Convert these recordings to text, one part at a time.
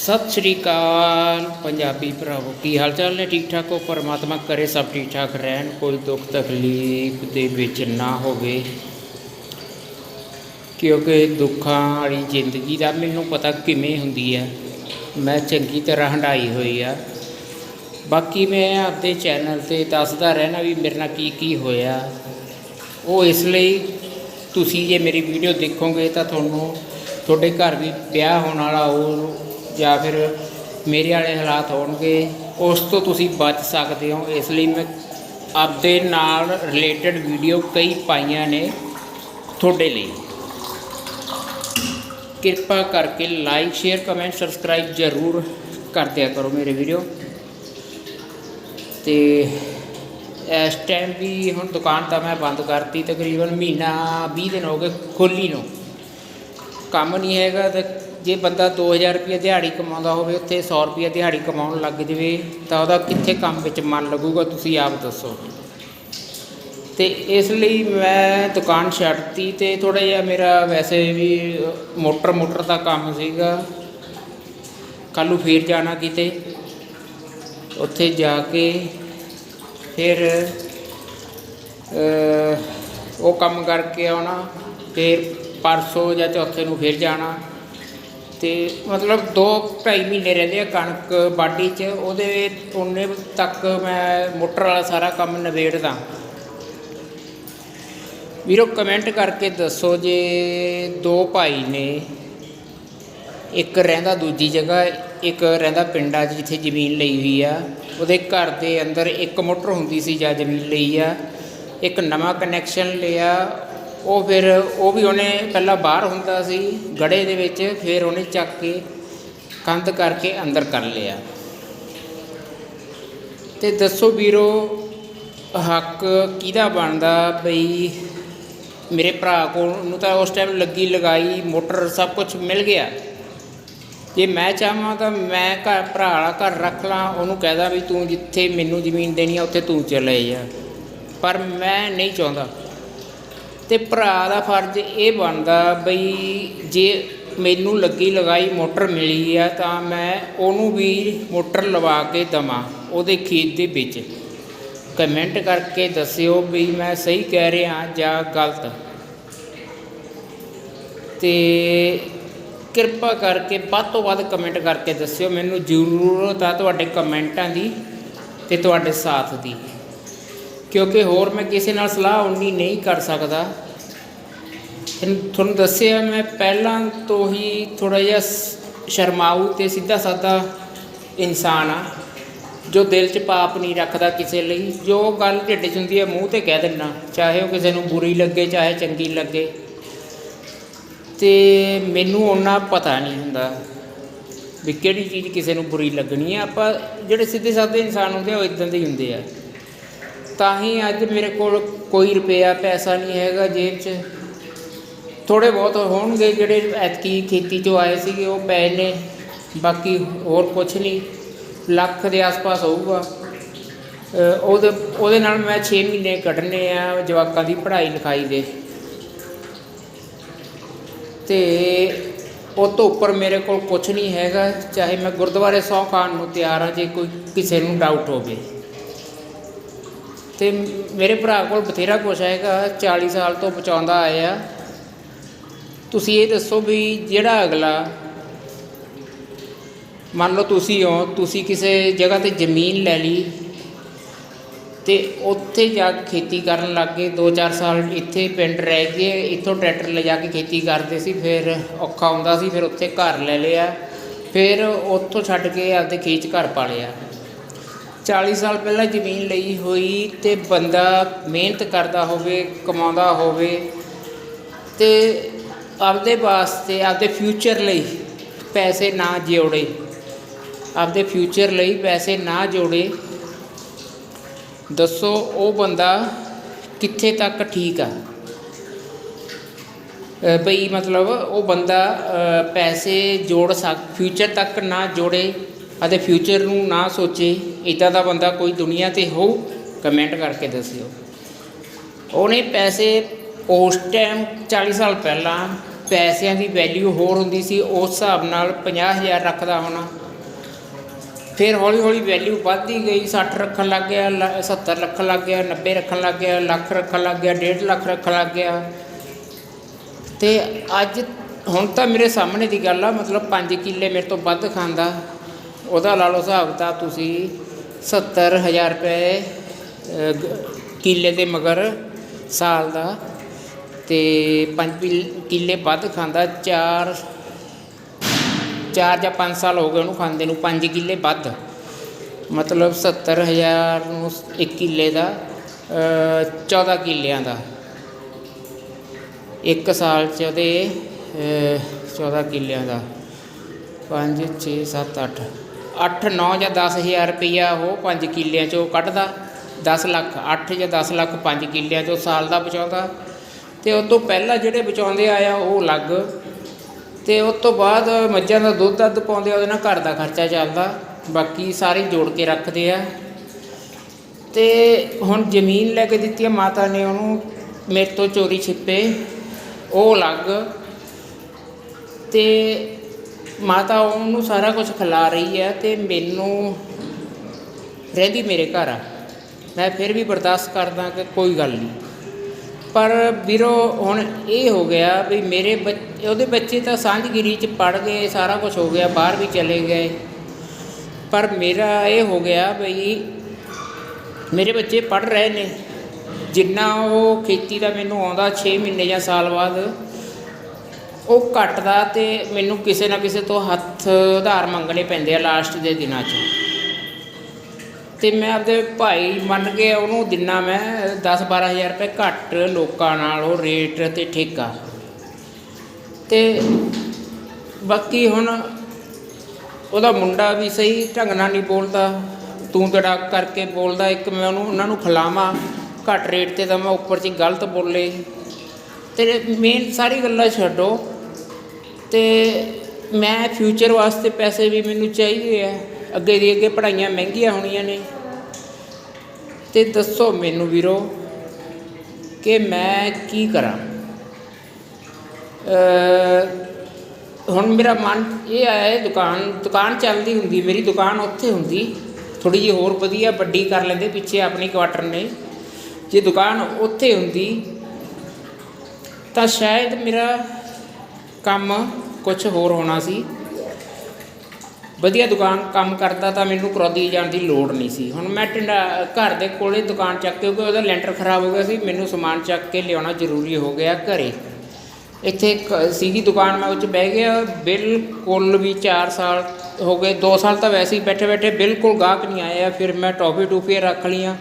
ਸਤਿ ਸ਼੍ਰੀ ਅਕਾਲ ਪੰਜਾਬੀ ਭਰਾਵੋ, ਕੀ ਹਾਲ ਚਾਲ ਨੇ? ਠੀਕ ਠਾਕ ਹੋ? ਪਰਮਾਤਮਾ ਕਰੇ ਸਭ ਠੀਕ ਠਾਕ ਰਹਿਣ, ਕੋਈ ਦੁੱਖ ਤਕਲੀਫ ਦੇ ਵਿੱਚ ਨਾ ਹੋਵੇ। ਕਿਉਂਕਿ ਦੁੱਖਾਂ ਵਾਲੀ ਜ਼ਿੰਦਗੀ ਦਾ ਮੈਨੂੰ ਪਤਾ ਕਿਵੇਂ ਹੁੰਦੀ ਹੈ ਮੈਂ ਚੰਗੀ ਤਰ੍ਹਾਂ ਹੰਡਾਈ ਹੋਈ ਆ। ਬਾਕੀ ਮੈਂ ਆਪਦੇ ਚੈਨਲ ਤੇ ਦੱਸਦਾ ਰਹਿਣਾ ਵੀ ਮੇਰੇ ਨਾਲ ਕੀ ਕੀ ਹੋਇਆ। ਉਹ ਇਸ ਲਈ ਤੁਸੀਂ ਜੇ ਮੇਰੀ ਵੀਡੀਓ ਦੇਖੋਗੇ ਤਾਂ ਤੁਹਾਨੂੰ ਤੁਹਾਡੇ ਘਰ ਵੀ ਵਿਆਹ ਹੋਣ ਵਾਲਾ ਉਹ ਜਾਂ ਫਿਰ ਮੇਰੇ ਵਾਲੇ ਹਾਲਾਤ ਹੋਣਗੇ, ਉਸ ਤੋਂ ਤੁਸੀਂ ਬਚ ਸਕਦੇ ਹੋ। ਇਸ ਲਈ ਮੈਂ ਆਪਦੇ ਨਾਲ ਰਿਲੇਟਡ ਵੀਡੀਓ ਕਈ ਪਾਈਆਂ ਨੇ ਤੁਹਾਡੇ ਲਈ। ਕਿਰਪਾ ਕਰਕੇ ਲਾਈਕ ਸ਼ੇਅਰ ਕਮੈਂਟ ਸਬਸਕ੍ਰਾਈਬ ਜ਼ਰੂਰ ਕਰ ਦਿਆ ਕਰੋ ਮੇਰੇ ਵੀਡੀਓ ਤੇ ਇਸ ਟਾਈਮ ਵੀ ਹੁਣ ਦੁਕਾਨ ਤਾਂ ਮੈਂ ਬੰਦ ਕਰਤੀ ਤਕਰੀਬਨ ਮਹੀਨਾ 20 ਦਿਨ ਹੋ ਗਏ ਖੋਲੀ ਨੂੰ। ਕੰਮ ਨਹੀਂ ਹੈਗਾ ਤੇ ਜੇ ਬੰਦਾ 2000 ਰੁਪਏ ਦਿਹਾੜੀ ਕਮਾਉਂਦਾ ਹੋਵੇ, ਉੱਥੇ 100 ਰੁਪਏ ਦਿਹਾੜੀ ਕਮਾਉਣ ਲੱਗ ਜਵੇ, ਤਾਂ ਉਹਦਾ ਕਿੱਥੇ ਕੰਮ ਵਿੱਚ ਮਨ ਲੱਗੂਗਾ, ਤੁਸੀਂ ਆਪ ਦੱਸੋ। ਤੇ ਇਸ ਲਈ ਮੈਂ ਦੁਕਾਨ ਛੱਡਤੀ ਤੇ ਥੋੜਾ ਜਿਹਾ ਮੇਰਾ ਵੈਸੇ ਵੀ ਮੋਟਰ ਮੋਟਰ ਦਾ ਕੰਮ ਸੀਗਾ। ਕੱਲ੍ਹ ਨੂੰ ਫੇਰ ਜਾਣਾ ਕਿਤੇ। ਉੱਥੇ ਜਾ ਕੇ ਫਿਰ ਉਹ ਕੰਮ ਕਰਕੇ ਆਉਣਾ, ਫਿਰ ਪਰਸੋਂ ਜਾਂ ਚੌਥੇ ਨੂੰ ਫਿਰ ਜਾਣਾ। ਤੇ ਮਤਲਬ ਦੋ ਢਾਈ ਮਹੀਨੇ ਰਹਿੰਦੇ ਆ ਕਣਕ ਬਾਡੀ 'ਚ, ਉਹਦੇ ਓਨੇ ਤੱਕ ਮੈਂ ਮੋਟਰ ਵਾਲਾ ਸਾਰਾ ਕੰਮ ਨਿਬੇੜਦਾ। ਵੀਰੋ ਕਮੈਂਟ ਕਰਕੇ ਦੱਸੋ ਜੇ ਦੋ ਭਾਈ ਨੇ, ਇੱਕ ਰਹਿੰਦਾ ਦੂਜੀ ਜਗ੍ਹਾ, ਇੱਕ ਰਹਿੰਦਾ ਪਿੰਡਾਂ 'ਚ ਜਿੱਥੇ ਜ਼ਮੀਨ ਲਈ ਹੋਈ ਆ, ਉਹਦੇ ਘਰ ਦੇ ਅੰਦਰ ਇੱਕ ਮੋਟਰ ਹੁੰਦੀ ਸੀ ਜਾਂ ਜ਼ਮੀਨ ਲਈ ਆ, ਇੱਕ ਨਵਾਂ ਕਨੈਕਸ਼ਨ ਲਿਆ ਉਹ ਫਿਰ ਉਹ ਵੀ ਉਹਨੇ ਪਹਿਲਾਂ ਬਾਹਰ ਹੁੰਦਾ ਸੀ ਗੜੇ ਦੇ ਵਿੱਚ ਫਿਰ ਉਹਨੇ ਚੱਕ ਕੇ ਕੰਧ ਕਰਕੇ ਅੰਦਰ ਕਰ ਲਿਆ। ਤੇ ਦੱਸੋ ਵੀਰੋ, ਹੱਕ ਕਿਹਦਾ ਬਣਦਾ ਬਈ ਮੇਰੇ ਭਰਾ ਕੋਲ? ਨੂੰ ਤਾਂ ਉਸ ਟਾਈਮ ਲੱਗੀ ਲਗਾਈ, ਮੋਟਰ ਸਭ ਕੁਝ ਮਿਲ ਗਿਆ। ਜੇ ਮੈਂ ਚਾਹਾਂ ਤਾਂ ਮੈਂ ਘਰ, ਭਰਾ ਵਾਲਾ ਘਰ ਰੱਖ ਲਾਂ, ਉਹਨੂੰ ਕਹਿਦਾ ਵੀ ਤੂੰ ਜਿੱਥੇ ਮੈਨੂੰ ਜ਼ਮੀਨ ਦੇਣੀ ਆ, ਉੱਥੇ ਤੂੰ ਚਲੇ ਜਾ। ਪਰ ਮੈਂ ਨਹੀਂ ਚਾਹੁੰਦਾ। ਤੇ ਭਰਾ ਦਾ ਫਰਜ਼ ਇਹ ਬਣਦਾ ਬਈ ਜੇ ਮੈਨੂੰ ਲੱਗੀ ਲਗਾਈ ਮੋਟਰ ਮਿਲੀ ਆ ਤਾਂ ਮੈਂ ਉਹਨੂੰ ਵੀ ਮੋਟਰ ਲਵਾ ਕੇ ਦਵਾਂ ਉਹਦੇ ਖੇਤ ਦੇ ਵਿੱਚ। ਕਮੈਂਟ ਕਰਕੇ ਦੱਸਿਓ ਵੀ ਮੈਂ ਸਹੀ ਕਹਿ ਰਿਹਾ ਜਾਂ ਗਲਤ। ਤੇ ਕਿਰਪਾ ਕਰਕੇ ਵੱਧ ਤੋਂ ਵੱਧ ਕਮੈਂਟ ਕਰਕੇ ਦੱਸਿਓ, ਮੈਨੂੰ ਜ਼ਰੂਰਤ ਆ ਤੁਹਾਡੇ ਕਮੈਂਟਾਂ ਦੀ ਤੇ ਤੁਹਾਡੇ ਸਾਥ ਦੀ। ਕਿਉਂਕਿ ਹੋਰ ਮੈਂ ਕਿਸੇ ਨਾਲ ਸਲਾਹ ਉਨੀ ਨਹੀਂ ਕਰ ਸਕਦਾ। ਤੁਹਾਨੂੰ ਦੱਸਿਆ ਮੈਂ ਪਹਿਲਾਂ ਤੋਂ ਹੀ ਥੋੜਾ ਜਿਹਾ ਸ਼ਰਮਾਊ ਤੇ ਸਿੱਧਾ ਸਾਦਾ ਇਨਸਾਨ ਆ, ਜੋ ਦਿਲ 'ਚ ਪਾਪ ਨਹੀਂ ਰੱਖਦਾ ਕਿਸੇ ਲਈ, ਜੋ ਗੱਲ ਢਿੱਡ 'ਚ ਹੁੰਦੀ ਹੈ ਮੂੰਹ ਤੇ ਕਹਿ ਦਿੰਨਾ ਚਾਹੇ ਉਹ ਕਿਸੇ ਨੂੰ ਬੁਰੀ ਲੱਗੇ, ਚਾਹੇ ਚੰਗੀ ਲੱਗੇ। ਤੇ ਮੈਨੂੰ ਉਹਨਾਂ ਪਤਾ ਨਹੀਂ ਹੁੰਦਾ ਵੀ ਕਿਹੜੀ ਚੀਜ਼ ਕਿਸੇ ਨੂੰ ਬੁਰੀ ਲੱਗਣੀ ਹੈ ਆਪਾਂ ਜਿਹੜੇ ਸਿੱਧੇ ਸਾਦੇ ਇਨਸਾਨ ਹੁੰਦੇ ਆ, ਉਹ ਇਦਾਂ ਦੇ ਹੀ ਹੁੰਦੇ ਆ। ਤਾਂ ਹੀ ਅੱਜ ਮੇਰੇ ਕੋਲ ਕੋਈ ਰੁਪਇਆ, ਪੈਸਾ ਨਹੀਂ ਹੈਗਾ ਜੇਬ 'ਚ। ਥੋੜੇ ਬਹੁਤ ਹੋਣਗੇ ਜਿਹੜੇ ਐਤਕੀ ਖੇਤੀ 'ਚੋਂ ਆਏ ਸੀਗੇ, ਉਹ ਪਏ ਨੇ। ਬਾਕੀ ਹੋਰ ਕੁਝ ਨਹੀਂ। ਲੱਖ ਦੇ ਆਸ-ਪਾਸ ਹੋਊਗਾ। ਉਹਦੇ ਉਹਦੇ ਨਾਲ ਮੈਂ 6 ਮਹੀਨੇ ਕੱਢਣੇ ਆ ਜਵਾਕਾਂ ਦੀ ਪੜ੍ਹਾਈ ਲਿਖਾਈ ਦੇ। ਤੇ ਉਹ ਤੋਂ ਉੱਪਰ ਮੇਰੇ ਕੋਲ ਕੁਝ ਨਹੀਂ ਹੈਗਾ। ਚਾਹੇ ਮੈਂ ਗੁਰਦੁਆਰੇ ਸੌ ਖਾਣ ਨੂੰ ਤਿਆਰ ਹਾਂ ਜੇ ਕੋਈ ਕਿਸੇ ਨੂੰ ਡਾਊਟ ਹੋਵੇ। ਤੇ ਮੇਰੇ ਭਰਾ ਕੋਲ ਬਥੇਰਾ ਕੁਛ ਹੈਗਾ 40 ਸਾਲ ਤੋਂ ਬਚਾਉਂਦਾ ਆਇਆ। ਤੁਸੀਂ ਇਹ ਦੱਸੋ ਵੀ ਜਿਹੜਾ ਅਗਲਾ, ਮੰਨ ਲਓ ਤੁਸੀਂ ਹੋ, ਤੁਸੀਂ ਕਿਸੇ ਜਗ੍ਹਾ ਤੇ ਜ਼ਮੀਨ ਲੈ ਲਈ ਤੇ ਉੱਥੇ ਜਾ ਕੇ ਖੇਤੀ ਕਰਨ ਲੱਗ ਗਏ 2-4 ਸਾਲ ਇੱਥੇ ਪਿੰਡ ਰਹਿ ਗਏ, ਇੱਥੋਂ ਟਰੈਕਟਰ ਲੈ ਜਾ ਕੇ ਖੇਤੀ ਕਰਦੇ ਸੀ, ਫਿਰ ਔਖਾ ਹੁੰਦਾ ਸੀ, ਫਿਰ ਉੱਥੇ ਘਰ ਲੈ ਲਿਆ, ਫਿਰ ਉੱਥੋਂ ਛੱਡ ਕੇ ਆਪਦੇ ਖੇਤ 'ਚ ਘਰ ਪਾ ਲਿਆ। 40 ਸਾਲ ਪਹਿਲਾਂ ਜ਼ਮੀਨ ਲਈ ਹੋਈ ਤੇ ਬੰਦਾ ਮਿਹਨਤ ਕਰਦਾ ਹੋਵੇ ਕਮਾਉਂਦਾ ਹੋਵੇ ਤੇ ਆਪਦੇ ਵਾਸਤੇ ਆਪਦੇ ਫਿਊਚਰ ਲਈ ਪੈਸੇ ਨਾ ਜੋੜੇ ਆਪਦੇ ਫਿਊਚਰ ਲਈ ਪੈਸੇ ਨਾ ਜੋੜੇ। ਦੱਸੋ ਉਹ ਬੰਦਾ ਕਿੱਥੇ ਤੱਕ ਠੀਕ ਆ? ਅ, ਬਈ ਮਤਲਬ ਉਹ ਬੰਦਾ ਪੈਸੇ ਜੋੜ ਸਕ ਫਿਊਚਰ ਤੱਕ ਨਾ ਜੋੜੇ। ਅਤੇ ਫਿਊਚਰ ਨੂੰ ਨਾ ਸੋਚੇ ਇਦਾਂ ਦਾ ਬੰਦਾ ਕੋਈ ਦੁਨੀਆ ਤੇ ਹੋ ਕਮੈਂਟ ਕਰਕੇ ਦੱਸਿਓ। ਉਹਨੇ ਪੈਸੇ ਉਸ ਟਾਈਮ 40 ਸਾਲ ਪਹਿਲਾਂ ਪੈਸਿਆਂ ਦੀ ਵੈਲਿਊ ਹੋਰ ਹੁੰਦੀ ਸੀ, ਉਸ ਹਿਸਾਬ ਨਾਲ 50000 ਰੱਖਦਾ ਹੋਣਾ। ਫਿਰ ਹੌਲੀ ਹੌਲੀ ਵੈਲਿਊ ਵੱਧਦੀ ਗਈ 60 ਰੱਖਣ ਲੱਗ ਗਿਆ, ਲ- 70 ਰੱਖਣ ਲੱਗ ਗਿਆ 90 ਰੱਖਣ ਲੱਗ ਗਿਆ, ਲੱਖ ਰੱਖਣ ਲੱਗ ਗਿਆ 1.5 ਲੱਖ ਰੱਖਣ ਲੱਗ ਗਿਆ। ਤੇ ਅੱਜ ਹੁਣ ਤਾਂ ਮੇਰੇ ਸਾਹਮਣੇ ਦੀ ਗੱਲ ਆ, ਮਤਲਬ 5 ਕਿੱਲੇ ਮੇਰੇ ਤੋਂ ਵੱਧ ਖਾਂਦਾ। ਉਹਦਾ ਲਾ ਲਓ ਹਿਸਾਬ ਤਾਂ ਤੁਸੀਂ 70000 ਰੁਪਏ ਕਿੱਲੇ ਦੇ ਮਗਰ ਸਾਲ ਦਾ ਤੇ 5 ਕਿੱਲੇ ਵੱਧ ਖਾਂਦਾ 4 ਚਾਰ ਜਾਂ 5 ਸਾਲ ਹੋ ਗਏ ਉਹਨੂੰ ਖਾਂਦੇ ਨੂੰ 5 ਕਿੱਲੇ ਵੱਧ। ਮਤਲਬ 70000 ਨੂੰ ਇੱਕ ਕਿੱਲੇ ਦਾ ਅਹ, 14 ਕਿੱਲਿਆਂ ਦਾ। ਇੱਕ ਸਾਲ ਚ ਉਹਦੇ ਅਹ, 14 ਕਿੱਲਿਆਂ ਦਾ। 5 6 7 8 8 9 ਜਾਂ 10000 ਰੁਪਈਆ ਉਹ 5 ਕਿੱਲਿਆਂ ਚੋਂ ਕੱਢਦਾ। 10 ਲੱਖ 8 ਜਾਂ 10 ਲੱਖ 5 ਕਿੱਲਿਆਂ ਚੋਂ ਸਾਲ ਦਾ ਬਚਾਉਂਦਾ। ਤੇ ਉਸ ਤੋਂ ਪਹਿਲਾਂ ਜਿਹੜੇ ਬਚਾਉਂਦੇ ਆਇਆ ਉਹ ਅਲੱਗ। ਤੇ ਉਸ ਤੋਂ ਬਾਅਦ ਮੱਝਾਂ ਦਾ ਦੁੱਧ ਦੱਧ ਪਾਉਂਦੇ ਆ, ਉਹਦੇ ਨਾਲ ਘਰ ਦਾ ਖਰਚਾ ਚੱਲਦਾ। ਬਾਕੀ ਸਾਰੇ ਜੋੜ ਕੇ ਰੱਖਦੇ ਆ। ਤੇ ਹੁਣ ਜ਼ਮੀਨ ਲੈ ਕੇ ਦਿੱਤੀ ਆ ਮਾਤਾ ਨੇ ਉਹਨੂੰ ਮੇਰੇ ਤੋਂ ਚੋਰੀ ਛਿਪੇ। ਉਹ ਅਲੱਗ। ਤੇ ਮਾਤਾ ਉਹਨੂੰ ਸਾਰਾ ਕੁਝ ਖਿਲਾ ਰਹੀ ਹੈ ਤੇ ਮੈਨੂੰ ਰਹਿੰਦੀ ਮੇਰੇ ਘਰ ਆ। ਮੈਂ ਫਿਰ ਵੀ ਬਰਦਾਸ਼ਤ ਕਰਦਾ ਕਿ ਕੋਈ ਗੱਲ ਨਹੀਂ। ਪਰ ਵੀਰੋ, ਹੁਣ ਇਹ ਹੋ ਗਿਆ ਵੀ ਮੇਰੇ ਬੱਚ- ਉਹਦੇ ਬੱਚੇ ਤਾਂ ਸਾਂਝਗਿਰੀ ਚ ਪੜ ਗਏ, ਸਾਰਾ ਕੁਝ ਹੋ ਗਿਆ, ਬਾਹਰ ਵੀ ਚਲੇ ਗਏ। ਪਰ ਮੇਰਾ ਇਹ ਹੋ ਗਿਆ ਵੀ ਮੇਰੇ ਬੱਚੇ ਪੜ ਰਹੇ ਨੇ। ਜਿੰਨਾ ਉਹ ਖੇਤੀ ਦਾ ਮੈਨੂੰ ਆਉਂਦਾ 6 ਮਹੀਨੇ ਜਾਂ ਸਾਲ ਬਾਅਦ ਉਹ ਘਟਦਾ ਤੇ ਮੈਨੂੰ ਕਿਸੇ ਨਾ ਕਿਸੇ ਤੋਂ ਹੱਥ ਉਧਾਰ ਮੰਗਣੇ ਪੈਂਦੇ ਆ ਲਾਸਟ ਦੇ ਦਿਨਾਂ 'ਚ। ਤੇ ਮੈਂ ਆਪਦੇ ਭਾਈ ਮੰਨ ਕੇ ਉਹਨੂੰ ਦਿਨਾ ਮੈਂ 10 12000 ਰੁਪਏ ਘੱਟ ਲੋਕਾਂ ਨਾਲ ਉਹ ਰੇਟ ਤੇ ਠੇਕਾ। ਤੇ ਬਾਕੀ ਹੁਣ ਉਹਦਾ ਮੁੰਡਾ ਵੀ ਸਹੀ ਢੰਗ ਨਾਲ ਨਹੀਂ ਬੋਲਦਾ। ਤੂੰ ਤੜਾ ਕਰਕੇ ਬੋਲਦਾ, ਇੱਕ ਮੈਂ ਉਹਨੂੰ, ਉਹਨਾਂ ਨੂੰ ਖਿਲਾਵਾਂ, ਘੱਟ ਰੇਟ ਤੇ ਤਾਂ ਮੈਂ ਉੱਪਰ 'ਚ ਗਲਤ ਬੋਲੇ। ਤੇ ਮੇਨ ਸਾਰੀ ਗੱਲਾਂ ਛੱਡੋ। ਅਤੇ ਮੈਂ ਫਿਊਚਰ ਵਾਸਤੇ ਪੈਸੇ ਵੀ ਮੈਨੂੰ ਚਾਹੀਦੇ ਆ। ਅੱਗੇ ਦੀ ਅੱਗੇ ਪੜ੍ਹਾਈਆਂ ਮਹਿੰਗੀਆਂ ਹੋਣੀਆਂ ਨੇ। ਤੇ ਦੱਸੋ ਮੈਨੂੰ ਵੀਰੋ ਕਿ ਮੈਂ ਕੀ ਕਰਾਂ? ਹੁਣ ਮੇਰਾ ਮਨ ਇਹ ਆਇਆ ਹੈ ਦੁਕਾਨ ਦੁਕਾਨ ਚੱਲਦੀ ਹੁੰਦੀ, ਮੇਰੀ ਦੁਕਾਨ ਉੱਥੇ ਹੁੰਦੀ। ਥੋੜੀ ਜਿਹੀ ਹੋਰ ਵਧੀਆ, ਵੱਡੀ ਕਰ ਲੈਂਦੇ, ਪਿੱਛੇ ਆਪਣੀ ਕੁਆਟਰ ਨੇ। ਜੇ ਦੁਕਾਨ ਉੱਥੇ ਹੁੰਦੀ ਤਾਂ ਸ਼ਾਇਦ ਮੇਰਾ ਕੰਮ ਕੁਝ ਹੋਰ ਹੋਣਾ ਸੀ। ਵਧੀਆ ਦੁਕਾਨ ਕੰਮ ਕਰਦਾ ਤਾਂ ਮੈਨੂੰ ਕਰੌਦੀ ਜਾਣ ਦੀ ਲੋੜ ਨਹੀਂ ਸੀ। ਹੁਣ ਮੈਂ ਟਿੰਡਾ ਘਰ ਦੇ ਕੋਲੇ ਦੁਕਾਨ ਚੱਕ ਕੇ, ਕਿਉਂਕਿ ਉਹਦਾ ਲੈਂਟਰ ਖਰਾਬ ਹੋ ਗਿਆ ਸੀ, ਮੈਨੂੰ ਸਮਾਨ ਚੱਕ ਕੇ ਲਿਆਉਣਾ ਜ਼ਰੂਰੀ ਹੋ ਗਿਆ ਘਰੇ। ਇੱਥੇ ਇੱਕ ਸੀਗੀ ਦੁਕਾਨ, ਮੈਂ ਉੱਚ ਬਹਿ ਗਿਆ, ਬਿਲਕੁਲ ਵੀ 4 ਸਾਲ ਹੋ ਗਏ 2 ਸਾਲ ਤਾਂ ਵੈਸੇ ਹੀ ਬੈਠੇ ਬੈਠੇ ਬਿਲਕੁਲ ਗਾਹਕ ਨਹੀਂ ਆਏ ਆ। ਫਿਰ ਮੈਂ ਟੌਫੀ ਟੂਫੀਆਂ ਰੱਖ ਲਈਆਂ।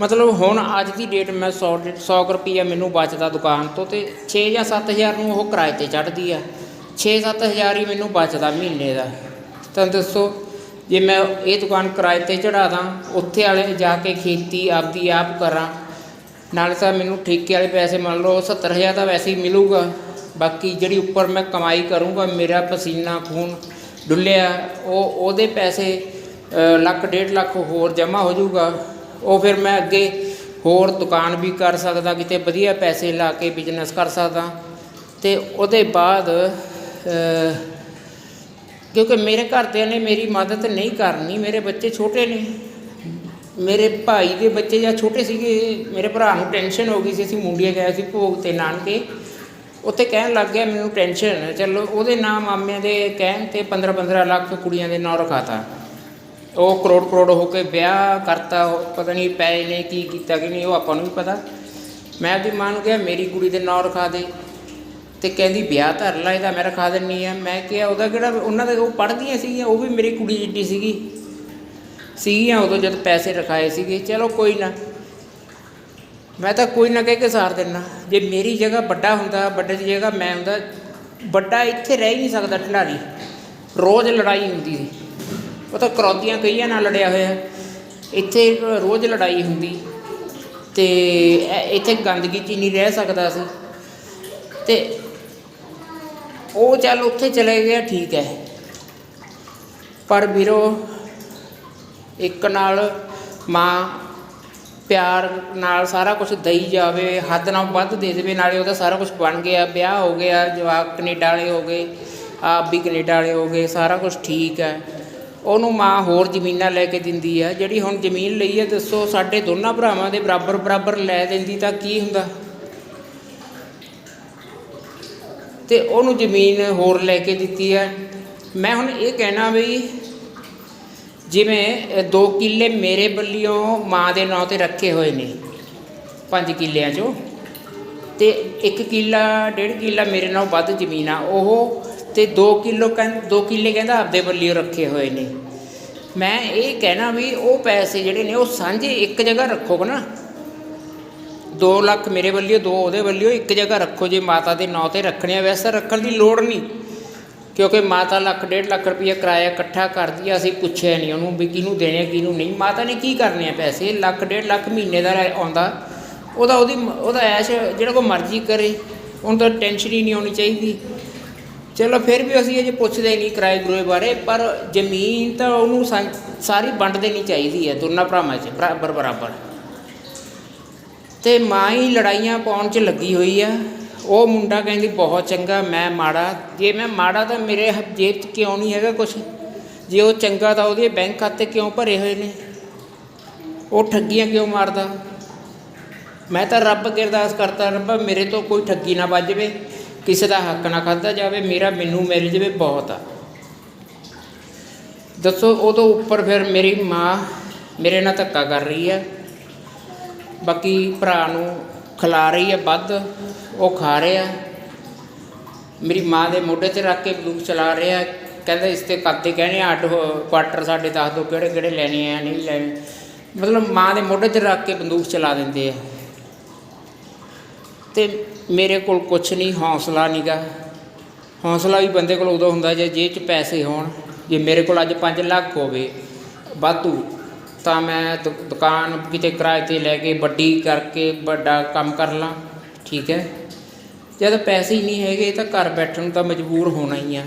ਮਤਲਬ ਹੁਣ ਅੱਜ ਦੀ ਡੇਟ ਮੈਂ 100 100 ਰੁਪਈਆ ਮੈਨੂੰ ਬਚਦਾ ਦੁਕਾਨ ਤੋਂ ਤੇ 6 ਜਾਂ 7000 ਨੂੰ ਉਹ ਕਿਰਾਏ ਤੇ ਚੜ੍ਹਦੀ ਆ। 6-7000 ਹੀ ਮੈਨੂੰ ਬਚਦਾ ਮਹੀਨੇ ਦਾ। ਤਾਂ ਦੱਸੋ, ਜੇ ਮੈਂ ਇਹ ਦੁਕਾਨ ਕਿਰਾਏ ਤੇ ਚੜਾ ਦਾਂ, ਉੱਥੇ ਵਾਲੇ ਜਾ ਕੇ ਖੇਤੀ ਆਪਦੀ ਆਪ ਕਰਾਂ, ਨਾਲ ਤਾਂ ਮੈਨੂੰ ਠੇਕੇ ਵਾਲੇ ਪੈਸੇ ਮੰਨ ਲਓ 70000 ਤਾਂ ਵੈਸੇ ਹੀ ਮਿਲੂਗਾ। ਬਾਕੀ ਜਿਹੜੀ ਉੱਪਰ ਮੈਂ ਕਮਾਈ ਕਰੂੰਗਾ, ਮੇਰਾ ਪਸੀਨਾ ਖੂਨ ਡੁੱਲਿਆ, ਉਹ ਉਹਦੇ ਪੈਸੇ ਲੱਖ, ਡੇਢ ਲੱਖ ਹੋਰ ਜਮ੍ਹਾਂ ਹੋ ਜਾਊਗਾ। ਉਹ ਫਿਰ ਮੈਂ ਅੱਗੇ ਹੋਰ ਦੁਕਾਨ ਵੀ ਕਰ ਸਕਦਾ, ਕਿਤੇ ਵਧੀਆ ਪੈਸੇ ਲਾ ਕੇ ਬਿਜ਼ਨਸ ਕਰ ਸਕਦਾ। ਤੇ ਉਹਦੇ ਬਾਅਦ ਕਿਉਂਕਿ ਮੇਰੇ ਘਰਦਿਆਂ ਨੇ ਮੇਰੀ ਮਦਦ ਨਹੀਂ ਕਰਨੀ, ਮੇਰੇ ਬੱਚੇ ਛੋਟੇ ਨੇ। ਮੇਰੇ ਭਾਈ ਦੇ ਬੱਚੇ ਜਾਂ ਛੋਟੇ ਸੀਗੇ, ਮੇਰੇ ਭਰਾ ਨੂੰ ਟੈਨਸ਼ਨ ਹੋ ਗਈ ਸੀ, ਅਸੀਂ ਮੁੰਡੀਆਂ ਗਏ ਸੀ ਭੋਗ ਤੇ ਨਾਨਕੇ। ਉੱਥੇ ਕਹਿਣ ਲੱਗ ਗਿਆ, ਮੈਨੂੰ ਟੈਨਸ਼ਨ ਚਲੋ। ਉਹਦੇ ਨਾਮ ਮਾਮਿਆਂ ਦੇ ਕਹਿਣ ਤੇ 15 15 ਲੱਖ ਕੁੜੀਆਂ ਦੇ ਨਾਂ ਰਖਾਤਾ। ਉਹ ਕਰੋੜ ਕਰੋੜ ਹੋ ਕੇ ਵਿਆਹ ਕਰਤਾ, ਉਹ ਪਤਾ ਨਹੀਂ ਪੈਸੇ ਨੇ ਕੀ ਕੀਤਾ ਕਿ ਨਹੀਂ, ਉਹ ਆਪਾਂ ਨੂੰ ਵੀ ਪਤਾ। ਮੈਂ ਆਪਦੀ ਮਾਂ ਨੂੰ ਕਿਹਾ, ਮੇਰੀ ਕੁੜੀ ਦੇ ਨਾਂ ਰਖਾ ਦੇ। ਤੇ ਕਹਿੰਦੀ, ਵਿਆਹ ਧਰ ਲੈ, ਇਹਦਾ ਮੈਂ ਰਖਾ ਦਿੰਨੀ ਆ। ਮੈਂ ਕਿਹਾ, ਉਹਦਾ ਕਿਹੜਾ, ਉਹਨਾਂ ਦੇ ਉਹ ਪੜ੍ਹਦੀਆਂ ਸੀਗੀਆਂ, ਉਹ ਵੀ ਮੇਰੀ ਕੁੜੀ ਜਿੱਡੀ ਸੀਗੀ। ਸੀਗੀਆਂ ਉਦੋਂ ਜਦ ਪੈਸੇ ਰਖਾਏ ਸੀਗੇ, ਚਲੋ ਕੋਈ ਨਾ, ਮੈਂ ਤਾਂ ਕੋਈ ਨਾ ਕਹਿ ਕੇ ਸਾਰ ਦਿੰਨਾ। ਜੇ ਮੇਰੀ ਜਗ੍ਹਾ ਵੱਡਾ ਹੁੰਦਾ, ਵੱਡੇ ਦੀ ਜਗ੍ਹਾ ਮੈਂ ਹੁੰਦਾ, ਵੱਡਾ ਇੱਥੇ ਰਹਿ ਹੀ ਨਹੀਂ ਸਕਦਾ ਢਲਾਰੀ ਰੋਜ਼ ਲੜਾਈ ਹੁੰਦੀ ਸੀ। ਉਹ ਤਾਂ ਕਰੌਦੀਆਂ ਕਈਆਂ ਨਾਲ ਲੜਿਆ ਹੋਇਆ। ਇੱਥੇ ਰੋਜ਼ ਲੜਾਈ ਹੁੰਦੀ। ਤੇ ਇੱਥੇ ਗੰਦਗੀ 'ਚ ਹੀ ਨਹੀਂ ਰਹਿ ਸਕਦਾ ਸੀ। ਤੇ ਉਹ ਚੱਲ ਉੱਥੇ ਚਲੇ ਗਿਆ, ਠੀਕ ਹੈ ਪਰ ਵੀਰੋ, ਇੱਕ ਨਾਲ ਮਾਂ, ਪਿਆਰ ਨਾਲ ਸਾਰਾ ਕੁਝ ਦਈ ਜਾਵੇ, ਹੱਦ ਨਾਲ ਵੱਧ ਦੇ ਦੇਵੇ, ਨਾਲੇ ਉਹਦਾ ਸਾਰਾ ਕੁਝ ਬਣ ਗਿਆ, ਵਿਆਹ ਹੋ ਗਿਆ, ਜਵਾਕ ਕੈਨੇਡਾ ਵਾਲੇ ਹੋ ਗਏ, ਆਪ ਵੀ ਕੈਨੇਡਾ ਵਾਲੇ ਹੋ ਗਏ, ਸਾਰਾ ਕੁਝ ਠੀਕ ਹੈ ਉਹਨੂੰ ਮਾਂ ਹੋਰ ਜ਼ਮੀਨਾਂ ਲੈ ਕੇ ਦਿੰਦੀ ਆ। ਜਿਹੜੀ ਹੁਣ ਜ਼ਮੀਨ ਲਈ ਹੈ ਦੱਸੋ ਸਾਡੇ ਦੋਨਾਂ ਭਰਾਵਾਂ ਦੇ ਬਰਾਬਰ ਬਰਾਬਰ ਲੈ ਦਿੰਦੀ ਤਾਂ ਕੀ ਹੁੰਦਾ? ਤੇ ਉਹਨੂੰ ਜ਼ਮੀਨ ਹੋਰ ਲੈ ਕੇ ਦਿੱਤੀ ਹੈ ਮੈਂ ਹੁਣ ਇਹ ਕਹਿਣਾ ਵੀ ਜਿਵੇਂ ਦੋ ਕਿੱਲੇ ਮੇਰੇ ਵੱਲੋਂ ਮਾਂ ਦੇ ਨਾਂ ਤੇ ਰੱਖੇ ਹੋਏ ਨੇ, ਪੰਜ ਕਿੱਲਿਆਂ 'ਚੋਂ, ਤੇ ਇੱਕ ਕਿੱਲਾ, ਡੇਢ ਕਿੱਲਾ ਮੇਰੇ ਨਾਲ ਵੱਧ ਜ਼ਮੀਨ ਆ, ਉਹ ਤੇ 2 ਕਿਲੋ ਕਹਿੰ 2 ਕਿੱਲੇ ਕਹਿੰਦਾ ਆਪਦੇ ਵੱਲੋਂ ਰੱਖੇ ਹੋਏ ਨੇ। ਮੈਂ ਇਹ ਕਹਿਣਾ ਵੀ ਉਹ ਪੈਸੇ ਜਿਹੜੇ ਨੇ ਉਹ ਸਾਂਝੇ ਇੱਕ ਜਗ੍ਹਾ ਰੱਖੋਗੇ ਨਾ। 2 ਲੱਖ ਮੇਰੇ ਵੱਲੋਂ, ਦੋ ਉਹਦੇ ਵੱਲੋਂ ਇੱਕ ਜਗ੍ਹਾ ਰੱਖੋ ਜੇ ਮਾਤਾ ਦੇ ਨਾਂ ਤੇ ਰੱਖਣੇ ਆ। ਵੈਸੇ ਰੱਖਣ ਦੀ ਲੋੜ ਨਹੀਂ, ਕਿਉਂਕਿ ਮਾਤਾ ਲੱਖ, ਡੇਢ ਲੱਖ ਰੁਪਈਆ ਕਿਰਾਇਆ ਇਕੱਠਾ ਕਰਦੀ ਆ, ਅਸੀਂ ਪੁੱਛਿਆ ਨਹੀਂ ਉਹਨੂੰ ਵੀ ਕਿਹਨੂੰ ਦੇਣੇ ਕਿਹਨੂੰ ਨਹੀਂ। ਮਾਤਾ ਨੇ ਕੀ ਕਰਨੇ ਆ ਪੈਸੇ? ਲੱਖ, ਡੇਢ ਲੱਖ ਮਹੀਨੇ ਦਾ ਆਉਂਦਾ। ਉਹਦਾ ਉਹਦੀ, ਉਹਦਾ ਐਸ਼ ਜਿਹੜਾ ਕੋ ਮਰਜ਼ੀ ਕਰੇ, ਉਹਨੂੰ ਤਾਂ ਟੈਨਸ਼ਨ ਹੀ ਨਹੀਂ ਆਉਣੀ ਚਾਹੀਦੀ। ਚਲੋ ਫਿਰ ਵੀ ਅਸੀਂ ਅਜੇ ਪੁੱਛਦੇ ਨਹੀਂ ਕਿਰਾਏ ਗਰੋਏ ਬਾਰੇ, ਪਰ ਜ਼ਮੀਨ ਤਾਂ ਉਹਨੂੰ ਸਾ- ਸਾਰੀ ਵੰਡ ਦੇਣੀ ਚਾਹੀਦੀ ਹੈ, ਦੋਨਾਂ ਭਰਾਵਾਂ 'ਚ ਬਰਾਬਰ ਬਰਾਬਰ। ਤੇ ਮਾਂ ਹੀ ਲੜਾਈਆਂ ਪਾਉਣ 'ਚ ਲੱਗੀ ਹੋਈ ਆ। ਉਹ ਮੁੰਡਾ ਕਹਿੰਦੀ, ਬਹੁਤ ਚੰਗਾ, ਮੈਂ ਮਾੜਾ। ਜੇ ਮੈਂ ਮਾੜਾ ਤਾਂ ਮੇਰੇ ਜੇਬ 'ਚ ਕਿਉਂ ਨਹੀਂ ਹੈਗਾ ਕੁਝ ਜੇ ਉਹ ਚੰਗਾ ਤਾਂ ਉਹਦੇ ਬੈਂਕ ਖਾਤੇ ਕਿਉਂ ਭਰੇ ਹੋਏ ਨੇ? ਉਹ ਠੱਗੀਆਂ ਕਿਉਂ ਮਾਰਦਾ? ਮੈਂ ਤਾਂ ਰੱਬ ਅੱਗੇ ਅਰਦਾਸ ਕਰਤਾ ਰੱਬਾ ਮੇਰੇ ਤੋਂ ਕੋਈ ਠੱਗੀ ਨਾ ਵੱਜਵੇ ਕਿਸੇ ਦਾ ਹੱਕ ਨਾ ਖਾਧਾ ਜਾਵੇ, ਮੇਰਾ ਮੈਨੂੰ ਮਿਲ ਜਾਵੇ ਬਹੁਤ ਆ। ਦੱਸੋ ਉਹ ਤੋਂ ਉੱਪਰ ਫਿਰ ਮੇਰੀ ਮਾਂ ਮੇਰੇ ਨਾਲ ਧੱਕਾ ਕਰ ਰਹੀ ਆ। ਬਾਕੀ ਭਰਾ ਨੂੰ ਖਿਲਾ ਰਹੀ ਹੈ ਵੱਧ, ਉਹ ਖਾ ਰਿਹਾ ਮੇਰੀ ਮਾਂ ਦੇ ਮੋਢੇ ਤੇ ਰੱਖ ਕੇ ਬੰਦੂਕ ਚਲਾ ਰਿਹਾ ਕਹਿੰਦਾ ਇਸ ਤੇ ਕੱਦੇ ਕਹਿਣੇ ਆ ਅੱਡ ਕੁਆਟਰ ਸਾਡੇ ਦੱਸ ਦਿਓ ਕਿਹੜੇ ਕਿਹੜੇ ਲੈਣੇ ਆ, ਨਹੀਂ ਲੈਣੇ। ਮਤਲਬ ਮਾਂ ਦੇ ਮੋਢੇ ਤੇ ਰੱਖ ਕੇ ਬੰਦੂਕ ਚਲਾ ਦਿੰਦੇ ਆ। ਤੇ ਮੇਰੇ ਕੋਲ ਕੁਛ ਨਹੀਂ ਹੌਸਲਾ ਨਹੀਂਗਾ ਹੌਸਲਾ ਵੀ ਬੰਦੇ ਕੋਲ ਉਦੋਂ ਹੁੰਦਾ ਜੇ ਜੇਬ 'ਚ ਪੈਸੇ ਹੋਣ, ਜੇ ਮੇਰੇ ਕੋਲ ਅੱਜ 5 ਲੱਖ ਹੋਵੇ ਵਾਧੂ, ਤਾਂ ਮੈਂ ਦੁ- ਦੁਕਾਨ ਕਿਤੇ ਕਿਰਾਏ ਤੇ ਲੈ ਕੇ ਵੱਡੀ ਕਰਕੇ ਵੱਡਾ ਕੰਮ ਕਰ ਲਾਂ, ਠੀਕ ਹੈ? ਜਦ ਪੈਸੇ ਹੀ ਨਹੀਂ ਹੈਗੇ ਤਾਂ ਘਰ ਬੈਠਣ ਨੂੰ ਤਾਂ ਮਜਬੂਰ ਹੋਣਾ ਹੀ ਆ।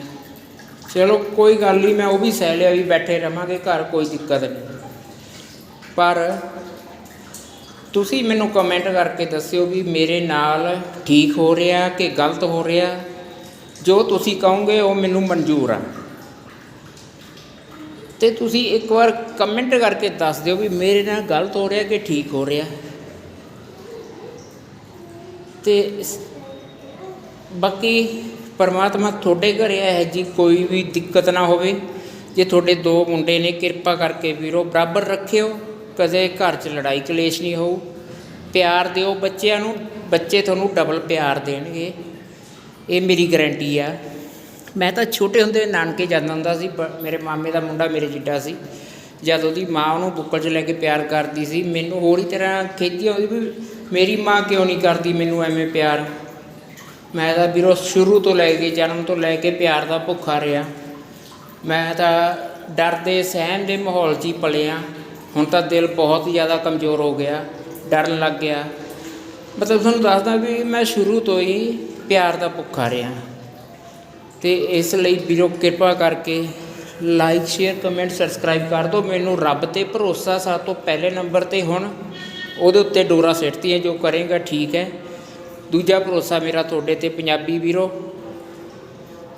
ਚਲੋ ਕੋਈ ਗੱਲ ਨਹੀਂ ਮੈਂ ਉਹ ਵੀ ਸਹਿ ਲਿਆ ਵੀ ਬੈਠੇ ਰਵਾਂਗੇ, ਘਰ ਕੋਈ ਦਿੱਕਤ ਨਹੀਂ ਪਰ ਤੁਸੀਂ ਮੈਨੂੰ ਕਮੈਂਟ ਕਰਕੇ ਦੱਸਿਓ ਵੀ ਮੇਰੇ ਨਾਲ ਠੀਕ ਹੋ ਰਿਹਾ ਕਿ ਗਲਤ ਹੋ ਰਿਹਾ? ਜੋ ਤੁਸੀਂ ਕਹੋਗੇ ਉਹ ਮੈਨੂੰ ਮਨਜ਼ੂਰ ਆ। ਤੇ ਤੁਸੀਂ ਇੱਕ ਵਾਰ ਕਮੈਂਟ ਕਰਕੇ ਦੱਸ ਦਿਓ ਵੀ ਮੇਰੇ ਨਾਲ ਗਲਤ ਹੋ ਰਿਹਾ ਕਿ ਠੀਕ ਹੋ ਰਿਹਾ? ਤੇ ਬਾਕੀ ਪਰਮਾਤਮਾ ਤੁਹਾਡੇ ਘਰੇ ਇਹ ਜੀ ਕੋਈ ਵੀ ਦਿੱਕਤ ਨਾ ਹੋਵੇ। ਜੇ ਤੁਹਾਡੇ ਦੋ ਮੁੰਡੇ ਨੇ ਕਿਰਪਾ ਕਰਕੇ ਵੀਰੋ ਬਰਾਬਰ ਰੱਖਿਓ। ਕਦੇ ਘਰ 'ਚ ਲੜਾਈ ਕਲੇਸ਼ ਨਹੀਂ ਹੋਊ। ਪਿਆਰ ਦਿਓ, ਬੱਚਿਆਂ ਨੂੰ, ਬੱਚੇ ਤੁਹਾਨੂੰ ਡਬਲ ਪਿਆਰ ਦੇਣਗੇ। ਇਹ ਮੇਰੀ ਗਰੰਟੀ ਆ। ਮੈਂ ਤਾਂ ਛੋਟੇ ਹੁੰਦੇ ਨਾਨਕੇ ਜਾਂਦਾ ਹੁੰਦਾ ਸੀ, ਬ- ਮੇਰੇ ਮਾਮੇ ਦਾ ਮੁੰਡਾ ਮੇਰੇ ਜਿੱਡਾ ਸੀ। ਜਦ ਉਹਦੀ ਮਾਂ ਉਹਨੂੰ ਬੁੱਕਲ 'ਚ ਲੈ ਕੇ ਪਿਆਰ ਕਰਦੀ ਸੀ, ਮੈਨੂੰ ਹੋਰ ਹੀ ਤਰ੍ਹਾਂ ਖੇਤੀ ਆਉਂਦੀ ਵੀ ਮੇਰੀ ਮਾਂ ਕਿਉਂ ਨਹੀਂ ਕਰਦੀ ਮੈਨੂੰ ਐਵੇਂ ਪਿਆਰ? ਮੈਂ ਤਾਂ ਵੀਰੋ ਸ਼ੁਰੂ ਤੋਂ ਲੈ ਕੇ, ਜਨਮ ਤੋਂ ਲੈ ਕੇ ਪਿਆਰ ਦਾ ਭੁੱਖਾ ਰਿਹਾ। ਮੈਂ ਤਾਂ ਡਰ ਦੇ ਸਹਿਮ ਦੇ ਮਾਹੌਲ 'ਚ ਹੀ ਪਲਿਆ ਹੁਣ ਤਾਂ ਦਿਲ ਬਹੁਤ ਜ਼ਿਆਦਾ ਕਮਜ਼ੋਰ ਹੋ ਗਿਆ ਡਰਨ ਲੱਗ ਗਿਆ। ਮਤਲਬ ਤੁਹਾਨੂੰ ਦੱਸਦਾ ਵੀ ਮੈਂ ਸ਼ੁਰੂ ਤੋਂ ਹੀ ਪਿਆਰ ਦਾ ਭੁੱਖਾ ਰਿਹਾ। ਤੇ ਇਸ ਲਈ ਵੀਰੋ ਕਿਰਪਾ ਕਰਕੇ ਲਾਈਕ ਸ਼ੇਅਰ ਕਮੈਂਟ ਸਬਸਕ੍ਰਾਈਬ ਕਰ ਦਿਓ। ਮੈਨੂੰ ਰੱਬ ਤੇ ਭਰੋਸਾ, ਸਭ ਤੋਂ ਪਹਿਲੇ ਨੰਬਰ ਤੇ ਹੁਣ ਉਹਦੇ ਉੱਤੇ ਡੋਰਾ ਸਿੱਟਤੀ ਹੈ, ਜੋ ਕਰੇਗਾ ਠੀਕ ਹੈ। ਦੂਜਾ ਭਰੋਸਾ ਮੇਰਾ ਤੁਹਾਡੇ ਤੇ ਪੰਜਾਬੀ ਵੀਰੋ।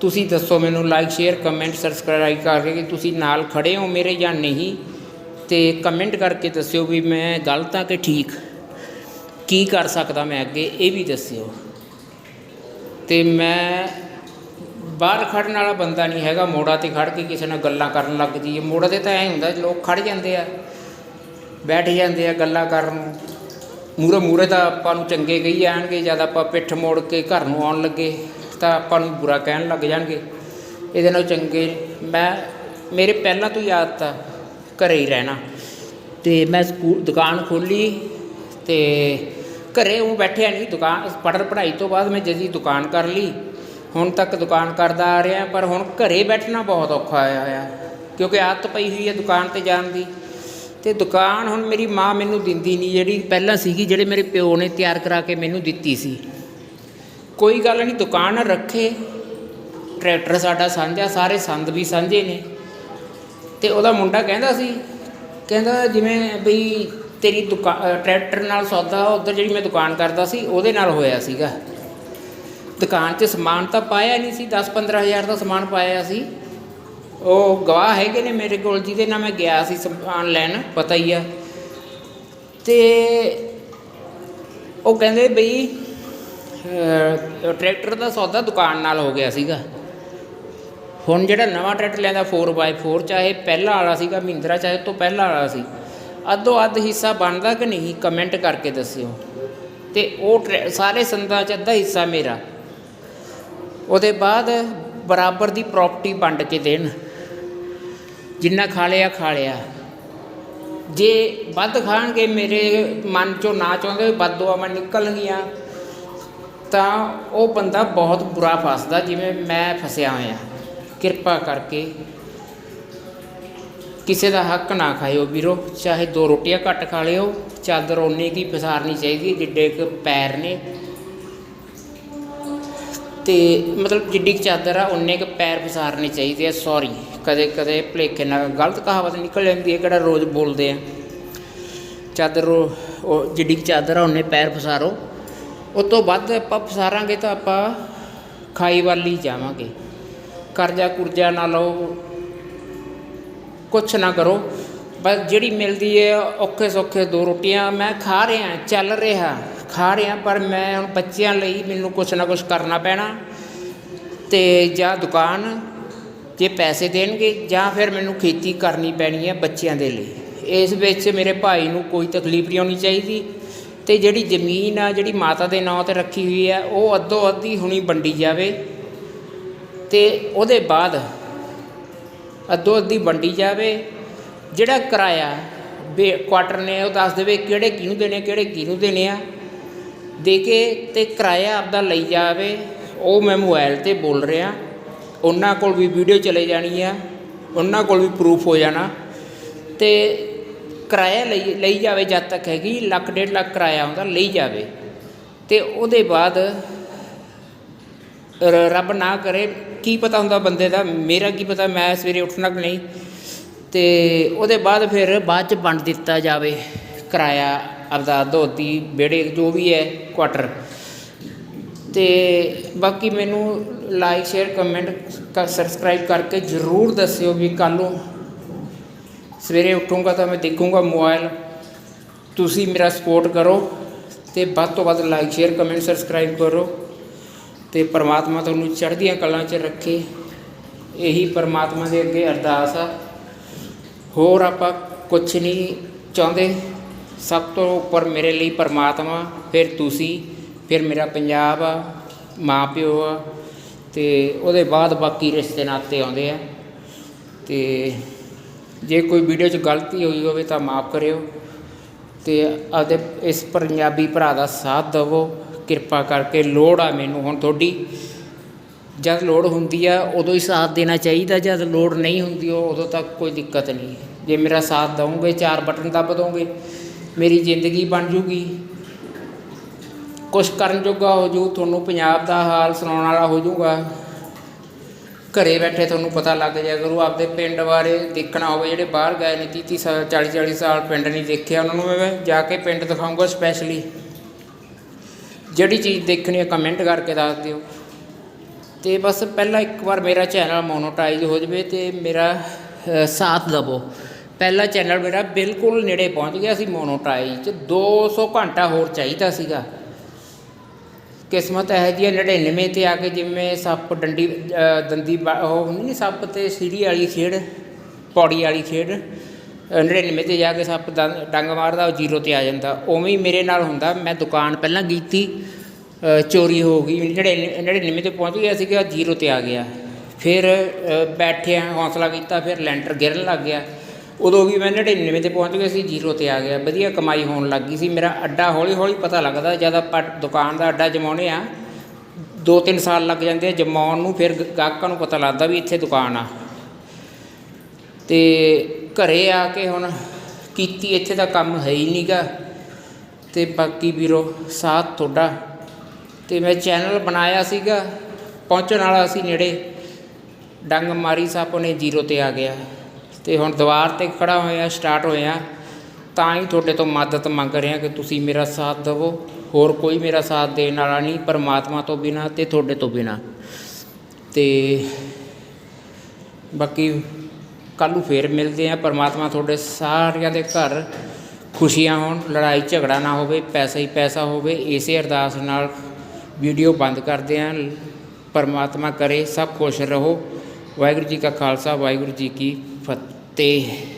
ਤੁਸੀਂ ਦੱਸੋ ਮੈਨੂੰ ਲਾਈਕ ਸ਼ੇਅਰ ਕਮੈਂਟ ਸਬਸਕ੍ਰਾਈਬ ਕਰਕੇ ਕਿ ਤੁਸੀਂ ਨਾਲ ਖੜੇ ਹੋ ਮੇਰੇ ਜਾਂ ਨਹੀਂ। ਤੇ ਕਮੈਂਟ ਕਰਕੇ ਦੱਸਿਓ ਵੀ ਮੈਂ ਗਲਤ ਹਾਂ ਕਿ ਠੀਕ? ਕੀ ਕਰ ਸਕਦਾ ਮੈਂ ਅੱਗੇ? ਇਹ ਵੀ ਦੱਸਿਓ। ਤੇ ਮੈਂ ਬਾਹਰ ਖੜਨ ਵਾਲਾ ਬੰਦਾ ਨਹੀਂ ਹੈਗਾ, ਮੋੜਾ ਤੇ ਖੜ ਕੇ ਕਿਸੇ ਨਾਲ ਗੱਲਾਂ ਕਰਨ ਲੱਗ ਜਾਈਏ। ਮੋੜਾ ਤੇ ਤਾਂ ਐਂ ਹੁੰਦਾ, ਲੋਕ ਖੜ ਜਾਂਦੇ ਆ, ਬੈਠ ਜਾਂਦੇ ਆ ਗੱਲਾਂ ਕਰਨ। ਨੂੰ ਮੂਰੇ ਮੂਰੇ ਤਾਂ ਆਪਾਂ ਨੂੰ ਚੰਗੇ ਕਹੀ ਜਾਣਗੇ, ਜਦ ਆਪਾਂ ਪਿੱਠ ਮੋੜ ਕੇ ਘਰ ਨੂੰ ਆਉਣ ਲੱਗੇ, ਤਾਂ ਆਪਾਂ ਨੂੰ ਬੁਰਾ ਕਹਿਣ ਲੱਗ ਜਾਣਗੇ। ਇਹਦੇ ਨਾਲ ਚੰਗੇ, ਮੈਂ, ਮੇਰੇ ਪਹਿਲਾਂ ਤੋਂ ਯਾਦ ਆਦਤ ਘਰੇ ਹੀ ਰਹਿਣਾ। ਤੇ ਮੈਂ ਸਕੂਲ ਦੁਕਾਨ ਖੋਲੀ ਤੇ ਘਰੇ ਉਹ ਬੈਠਿਆ ਨਹੀਂ ਦੁਕਾਨ ਪੜ੍ਹਨ ਪੜ੍ਹਾਈ ਤੋਂ ਬਾਅਦ ਮੈਂ ਜਦੀ ਦੁਕਾਨ ਕਰ ਲਈ। ਹੁਣ ਤੱਕ ਦੁਕਾਨ ਕਰਦਾ ਆ ਰਿਹਾ, ਪਰ ਹੁਣ ਘਰੇ ਬੈਠਣਾ ਬਹੁਤ ਔਖਾ ਆਇਆ ਆ। ਕਿਉਂਕਿ ਆਦਤ ਪਈ ਹੋਈ ਹੈ ਦੁਕਾਨ ਤੇ ਜਾਣ ਦੀ। ਤੇ ਦੁਕਾਨ ਹੁਣ ਮੇਰੀ ਮਾਂ ਮੈਨੂੰ ਦਿੰਦੀ ਨਹੀਂ ਜਿਹੜੀ ਪਹਿਲਾਂ ਸੀਗੀ, ਜਿਹੜੇ ਮੇਰੇ ਪਿਓ ਨੇ ਤਿਆਰ ਕਰਾ ਕੇ ਮੈਨੂੰ ਦਿੱਤੀ ਸੀ। ਕੋਈ ਗੱਲ ਨਹੀਂ ਦੁਕਾਨ ਰੱਖੇ। ਟਰੈਕਟਰ ਸਾਡਾ ਸਾਂਝਾ, ਸਾਰੇ ਸੰਦ ਵੀ ਸਾਂਝੇ ਨੇ। ਤੇ ਉਹਦਾ ਮੁੰਡਾ ਕਹਿੰਦਾ ਸੀ, ਕਹਿੰਦਾ ਜਿਵੇਂ ਬਈ ਤੇਰੀ ਦੁਕਾਨ ਟਰੈਕਟਰ ਨਾਲ ਸੌਦਾ, ਉਧਰ ਜਿਹੜੀ ਮੈਂ ਦੁਕਾਨ ਕਰਦਾ ਸੀ, ਉਹਦੇ ਨਾਲ ਹੋਇਆ ਸੀਗਾ। ਦੁਕਾਨ 'ਚ ਸਮਾਨ ਤਾਂ ਪਾਇਆ ਨਹੀਂ ਸੀ 10 ਹਜ਼ਾਰ ਦਾ ਸਮਾਨ ਪਾਇਆ ਸੀ। ਉਹ ਗਵਾਹ ਹੈਗੇ ਨੇ ਮੇਰੇ ਕੋਲ, ਜਿਹਦੇ ਨਾਲ ਮੈਂ ਗਿਆ ਸੀ ਸਮਾਨ ਲੈਣ, ਪਤਾ ਹੀ ਆ। ਤੇ ਉਹ ਕਹਿੰਦੇ ਬਈ ਟਰੈਕਟਰ ਦਾ ਸੌਦਾ ਦੁਕਾਨ ਨਾਲ ਹੋ ਗਿਆ ਸੀਗਾ। ਹੁਣ ਜਿਹੜਾ ਨਵਾਂ ਟਰੈਕਟਰ ਲਿਆਂਦਾ 4x4 ਚਾਹੇ ਪਹਿਲਾ ਵਾਲਾ ਸੀਗਾ, ਮਹਿੰਦਰਾ ਚਾਹੇ ਤੋਂ ਪਹਿਲਾ ਵਾਲਾ ਸੀ, ਅੱਧੋ ਅੱਧ ਹਿੱਸਾ ਬਣਦਾ ਕਿ ਨਹੀਂ ਕਮੈਂਟ ਕਰਕੇ ਦੱਸਿਓ। ਤੇ ਉਹ ਟਰੈ- ਸਾਰੇ ਸੰਦਾਂ 'ਚ ਅੱਧਾ ਹਿੱਸਾ ਮੇਰਾ। ਉਹਦੇ ਬਾਅਦ ਬਰਾਬਰ ਦੀ ਪ੍ਰਾਪਰਟੀ ਵੰਡ ਕੇ ਦੇਣ। ਜਿੰਨਾ ਖਾ ਲਿਆ ਖਾ ਲਿਆ ਜੇ ਵੱਧ ਖਾਣਗੇ, ਮੇਰੇ ਮਨ ਚੋਂ ਨਾ ਚਾਹੁੰਦੇ ਵੱਧ ਦੁਆਵਾਂ ਨਿਕਲਣਗੀਆਂ ਤਾਂ ਉਹ ਬੰਦਾ ਬਹੁਤ ਬੁਰਾ ਫਸਦਾ, ਜਿਵੇਂ ਮੈਂ ਫਸਿਆ ਹੋਇਆ। ਕਿਰਪਾ ਕਰਕੇ ਕਿਸੇ ਦਾ ਹੱਕ ਨਾ ਖਾਇਓ ਵੀਰੋ, ਚਾਹੇ ਦੋ ਰੋਟੀਆਂ ਘੱਟ ਖਾ ਲਿਓ, ਚਾਦਰ ਓਨੇ ਕੀ ਪਸਾਰਨੀ ਚਾਹੀਦੀ, ਜਿੱਡੇ ਕੁ ਪੈਰ ਨੇ। ਤੇ ਮਤਲਬ ਜਿੱਡੀ ਕੁ ਚਾਦਰ ਆ, ਓਨੇ ਕੁ ਪੈਰ ਪਸਾਰਨੇ ਚਾਹੀਦੇ ਆ ਸੌਰੀ ਕਦੇ ਕਦੇ ਭੁਲੇਖੇ ਨਾਲ ਗਲਤ ਕਹਾਵਤ ਨਿਕਲ ਜਾਂਦੀ ਹੈ, ਕਿਹੜਾ ਰੋਜ਼ ਬੋਲਦੇ ਆ। ਚਾਦਰ ਉਹ ਜਿੱਡੀ ਕੁ ਚਾਦਰ ਆ, ਓਨੇ ਪੈਰ ਪਸਾਰੋ। ਉਸ ਤੋਂ ਵੱਧ ਆਪਾਂ ਪਸਾਰਾਂਗੇ ਤਾਂ ਆਪਾਂ ਖਾਈ ਵੱਲ ਹੀ ਜਾਵਾਂਗੇ। ਕਰਜ਼ਾ ਕੁਰਜ਼ਾ ਨਾ ਲਓ, ਕੁਛ ਨਾ ਕਰੋ। ਬਸ ਜਿਹੜੀ ਮਿਲਦੀ ਹੈ ਔਖੇ ਸੌਖੇ ਦੋ ਰੋਟੀਆਂ ਮੈਂ ਖਾ ਰਿਹਾ, ਚੱਲ ਰਿਹਾ, ਖਾ ਰਿਹਾ, ਪਰ ਮੈਂ ਹੁਣ ਬੱਚਿਆਂ ਲਈ ਮੈਨੂੰ ਕੁਛ ਨਾ ਕੁਛ ਕਰਨਾ ਪੈਣਾ। ਤੇ ਜਾਂ ਦੁਕਾਨ, ਜੇ ਪੈਸੇ ਦੇਣਗੇ, ਜਾਂ ਫਿਰ ਮੈਨੂੰ ਖੇਤੀ ਕਰਨੀ ਪੈਣੀ ਹੈ ਬੱਚਿਆਂ ਦੇ ਲਈ। ਇਸ ਵਿੱਚ ਮੇਰੇ ਭਾਈ ਨੂੰ ਕੋਈ ਤਕਲੀਫ ਨਹੀਂ ਆਉਣੀ ਚਾਹੀਦੀ। ਤੇ ਜਿਹੜੀ ਜ਼ਮੀਨ ਆ, ਜਿਹੜੀ ਮਾਤਾ ਦੇ ਨਾਂ ਤੇ ਰੱਖੀ ਹੋਈ ਹੈ ਉਹ ਅੱਧੋ ਅੱਧੀ ਹੁਣੀ ਵੰਡੀ ਜਾਵੇ। ਤੇ ਉਹਦੇ ਬਾਅਦ ਅੱਧੋ ਅੱਧੀ ਵੰਡੀ ਜਾਵੇ। ਜਿਹੜਾ ਕਿਰਾਇਆ ਬੇ ਕੁਆਟਰ ਨੇ, ਉਹ ਦੱਸ ਦੇਵੇ ਕਿਹੜੇ ਕਿਹਨੂੰ ਦੇਣੇ, ਕਿਹੜੇ ਕਿਹਨੂੰ ਦੇਣੇ ਆ। ਦੇ ਕੇ ਤੇ ਕਿਰਾਇਆ ਆਪਦਾ ਲਈ ਜਾਵੇ। ਉਹ ਮੈਂ ਮੋਬਾਈਲ ਤੇ ਬੋਲ ਰਿਹਾ। ਉਹਨਾਂ ਕੋਲ ਵੀ ਵੀਡੀਓ ਚਲੇ ਜਾਣੀ ਆ। ਉਹਨਾਂ ਕੋਲ ਵੀ ਪ੍ਰੂਫ ਹੋ ਜਾਣਾ। ਤੇ ਕਿਰਾਇਆ ਲਈ ਲਈ ਜਾਵੇ ਜਦ ਤੱਕ ਹੈਗੀ, ਲੱਖ, ਡੇਢ ਲੱਖ ਕਿਰਾਇਆ ਆਉਂਦਾ ਲਈ ਜਾਵੇ। ਤੇ ਉਹਦੇ ਬਾਅਦ ਰੱਬ ਨਾ ਕਰੇ ਕੀ ਪਤਾ ਹੁੰਦਾ ਬੰਦੇ ਦਾ, ਮੇਰਾ ਕੀ ਪਤਾ, ਮੈਂ ਸਵੇਰੇ ਉੱਠਣਾ ਕਿ ਨਹੀਂ। ਤੇ ਉਹਦੇ ਬਾਅਦ ਫਿਰ ਬਾਅਦ ਚ ਵੰਡ ਦਿੱਤਾ ਜਾਵੇ, ਕਿਰਾਇਆ, ਆਪਦਾ ਧੋਤੀ ਵਿਹੜੇ, ਜੋ ਵੀ ਹੈ ਕੁਆਟਰ ਤੇ ਬਾਕੀ ਮੈਨੂੰ ਲਾਈਕ ਸ਼ੇਅਰ ਕਮੈਂਟ ਸਬਸਕ੍ਰਾਈਬ ਕਰਕੇ ਜ਼ਰੂਰ ਦੱਸਿਓ ਵੀ ਕੱਲ੍ਹ ਨੂੰ ਸਵੇਰੇ ਉੱਠੂੰਗਾ ਤਾਂ ਮੈਂ ਦੇਖੂੰਗਾ ਮੋਬਾਈਲ ਤੁਸੀਂ ਮੇਰਾ ਸਪੋਰਟ ਕਰੋ ਤੇ ਵੱਧ ਤੋਂ ਵੱਧ ਲਾਈਕ ਸ਼ੇਅਰ ਕਮੈਂਟ ਸਬਸਕ੍ਰਾਈਬ ਕਰੋ। ਤੇ ਪਰਮਾਤਮਾ ਤੁਹਾਨੂੰ ਚੜ੍ਹਦੀਆਂ ਕਲਾਂ 'ਚ ਰੱਖੇ। ਇਹੀ ਪਰਮਾਤਮਾ ਦੇ ਅੱਗੇ ਅਰਦਾਸ ਆ। ਹੋਰ ਆਪਾਂ ਕੁਝ ਨਹੀਂ ਚਾਹੁੰਦੇ। ਸਭ ਤੋਂ ਉੱਪਰ ਮੇਰੇ ਲਈ ਪਰਮਾਤਮਾ, ਫਿਰ ਤੁਸੀਂ, ਫਿਰ ਮੇਰਾ ਪੰਜਾਬ ਆ ਮਾਂ ਪਿਓ ਆ, ਤੇ ਉਹਦੇ ਬਾਅਦ ਬਾਕੀ ਰਿਸ਼ਤੇ ਨਾਤੇ ਆਉਂਦੇ ਆ। ਤੇ ਜੇ ਕੋਈ ਵੀਡੀਓ 'ਚ ਗਲਤੀ ਹੋਈ ਹੋਵੇ ਤਾਂ ਮਾਫ ਕਰਿਓ। ਤੇ ਆਪਦੇ ਇਸ ਪੰਜਾਬੀ ਭਰਾ ਦਾ ਸਾਥ ਦੇਵੋ। ਕਿਰਪਾ ਕਰਕੇ ਲੋੜ ਆ ਮੈਨੂੰ ਹੁਣ ਤੁਹਾਡੀ। ਜਦ ਲੋੜ ਹੁੰਦੀ ਆ, ਉਦੋਂ ਹੀ ਸਾਥ ਦੇਣਾ ਚਾਹੀਦਾ, ਜਦ ਲੋੜ ਨਹੀਂ ਹੁੰਦੀ, ਉਹ ਉਦੋਂ ਤੱਕ ਕੋਈ ਦਿੱਕਤ ਨਹੀਂ। ਜੇ ਮੇਰਾ ਸਾਥ ਦਵੋਗੇ, ਚਾਰ ਬਟਨ ਦੱਬ ਦੋਗੇ, ਮੇਰੀ ਜ਼ਿੰਦਗੀ ਬਣ ਜੂਗੀ। ਕੁਛ ਕਰਨ ਜੋਗਾ ਹੋ ਜੂ, ਤੁਹਾਨੂੰ ਪੰਜਾਬ ਦਾ ਹਾਲ ਸੁਣਾਉਣ ਵਾਲਾ ਹੋ ਜੂਗਾ। ਘਰੇ ਬੈਠੇ ਤੁਹਾਨੂੰ ਪਤਾ ਲੱਗ ਜਾਇਆ ਕਰੂ, ਆਪਦੇ ਪਿੰਡ ਬਾਰੇ ਦੇਖਣਾ ਹੋਵੇ, ਜਿਹੜੇ ਬਾਹਰ ਗਏ ਨੇ 30 30 ਸਾਲ 40 40 ਸਾਲ ਪਿੰਡ ਨਹੀਂ ਦੇਖਿਆ ਉਹਨਾਂ ਨੂੰ ਮੈਂ, ਜਾ ਕੇ ਪਿੰਡ ਦਿਖਾਊਂਗਾ ਸਪੈਸ਼ਲੀ ਜਿਹੜੀ ਚੀਜ਼ ਦੇਖਣੀ ਹੈ ਕਮੈਂਟ ਕਰਕੇ ਦੱਸ ਦਿਓ। ਤੇ ਬਸ ਪਹਿਲਾਂ ਇੱਕ ਵਾਰ ਮੇਰਾ ਚੈਨਲ ਮੋਨੋਟਾਈਜ਼ ਹੋ ਜਾਵੇ ਤੇ ਮੇਰਾ ਸਾਥ ਦਵੋ। ਪਹਿਲਾ ਚੈਨਲ ਮੇਰਾ ਬਿਲਕੁਲ ਨੇੜੇ ਪਹੁੰਚ ਗਿਆ ਸੀ ਮੋਨੋਟਾਈਜ਼ 'ਚ। 200 ਘੰਟਾ ਹੋਰ ਚਾਹੀਦਾ ਸੀਗਾ। ਕਿਸਮਤ ਹੈ ਜੀ 99 ਤੇ ਆ ਕੇ ਜਿਵੇਂ ਸੱਪ ਡੰਡੀ ਦੰਦੀ ਉਹ ਹੁੰਦੀ ਨਹੀਂ ਸੱਪ ਤੇ ਸੀੜੀ ਵਾਲੀ ਖੇਡ, ਪੌੜੀ ਵਾਲੀ ਖੇਡ। 99 ਤੇ ਜਾ ਕੇ ਸੱਪ ਦੰ- ਡੰਗ ਮਾਰਦਾ ਉਹ ਜ਼ੀਰੋ ਤੇ ਆ ਜਾਂਦਾ। ਉਵੇਂ ਹੀ ਮੇਰੇ ਨਾਲ ਹੁੰਦਾ ਮੈਂ ਦੁਕਾਨ ਪਹਿਲਾਂ ਕੀਤੀ ਚੋਰੀ ਹੋ ਗਈ 99 99 ਤੇ ਪਹੁੰਚ ਗਿਆ ਸੀਗਾ ਜ਼ੀਰੋ ਤੇ ਆ ਗਿਆ। ਫਿਰ ਅ, ਬੈਠਿਆ ਹੌਸਲਾ ਕੀਤਾ ਫਿਰ ਲੈਂਟਰ ਗਿਰਨ ਲੱਗ ਗਿਆ। ਉਦੋਂ ਵੀ ਮੈਂ 99 ਤੇ ਪਹੁੰਚ ਗਿਆ ਸੀ ਜ਼ੀਰੋ ਤੇ ਆ ਗਿਆ। ਵਧੀਆ ਕਮਾਈ ਹੋਣ ਲੱਗ ਗਈ ਸੀ। ਮੇਰਾ ਅੱਡਾ ਹੌਲੀ ਹੌਲੀ ਪਤਾ ਲੱਗਦਾ ਜਦ ਆਪਾਂ ਦੁਕਾਨ ਦਾ ਅੱਡਾ ਜਮਾਉਂਦੇ ਆ ਦੋ ਤਿੰਨ ਸਾਲ ਲੱਗ ਜਾਂਦੇ ਆ ਜਮਾਉਣ ਨੂੰ ਫਿਰ ਗਾਹਕਾਂ ਨੂੰ ਪਤਾ ਲੱਗਦਾ ਵੀ ਇੱਥੇ ਦੁਕਾਨ ਆ। ਤੇ ਘਰੇ ਆ ਕੇ ਹੁਣ ਕੀਤੀ, ਇੱਥੇ ਦਾ ਕੰਮ ਹੈ ਹੀ ਨਹੀਂਗਾ ਤੇ ਬਾਕੀ ਵੀਰੋ, ਸਾਥ ਤੁਹਾਡਾ। ਤੇ ਮੈਂ ਚੈਨਲ ਬਣਾਇਆ ਸੀਗਾ, ਪਹੁੰਚਣ ਵਾਲਾ ਸੀ ਨੇੜੇ। ਡੰਗ ਮਾਰੀ ਸੱਪ ਨੇ, ਜ਼ੀਰੋ ਤੇ ਆ ਗਿਆ। ਤੇ ਹੁਣ ਦੀਵਾਰ ਤੇ ਖੜਾ ਹੋਇਆ, ਸਟਾਰਟ ਹੋਇਆ। ਤਾਂ ਹੀ ਤੁਹਾਡੇ ਤੋਂ ਮਦਦ ਮੰਗ ਰਿਹਾ ਕਿ ਤੁਸੀਂ ਮੇਰਾ ਸਾਥ ਦੇਵੋ। ਹੋਰ ਕੋਈ ਮੇਰਾ ਸਾਥ ਦੇਣ ਵਾਲਾ ਨਹੀਂ, ਪਰਮਾਤਮਾ ਤੋਂ ਬਿਨਾ ਤੇ ਤੁਹਾਡੇ ਤੋਂ ਬਿਨਾ। ਤੇ ਬਾਕੀ ਕੱਲ੍ਹ ਨੂੰ ਫੇਰ ਮਿਲਦੇ ਆ ਪਰਮਾਤਮਾ ਤੁਹਾਡੇ ਸਾਰਿਆਂ ਦੇ ਘਰ ਖੁਸ਼ੀਆਂ ਹੋਣ, ਲੜਾਈ ਝਗੜਾ ਨਾ ਹੋਵੇ, ਪੈਸਾ ਹੀ ਪੈਸਾ ਹੋਵੇ, ਇਸੇ ਅਰਦਾਸ ਨਾਲ ਵੀਡੀਓ ਬੰਦ ਕਰਦੇ ਹਾਂ। ਪਰਮਾਤਮਾ ਕਰੇ, ਸਭ ਖੁਸ਼ ਰਹੋ। ਵਾਹਿਗੁਰੂ ਜੀ ਕਾ ਖਾਲਸਾ, ਵਾਹਿਗੁਰੂ ਜੀ ਕੀ ਫਤਿਹ।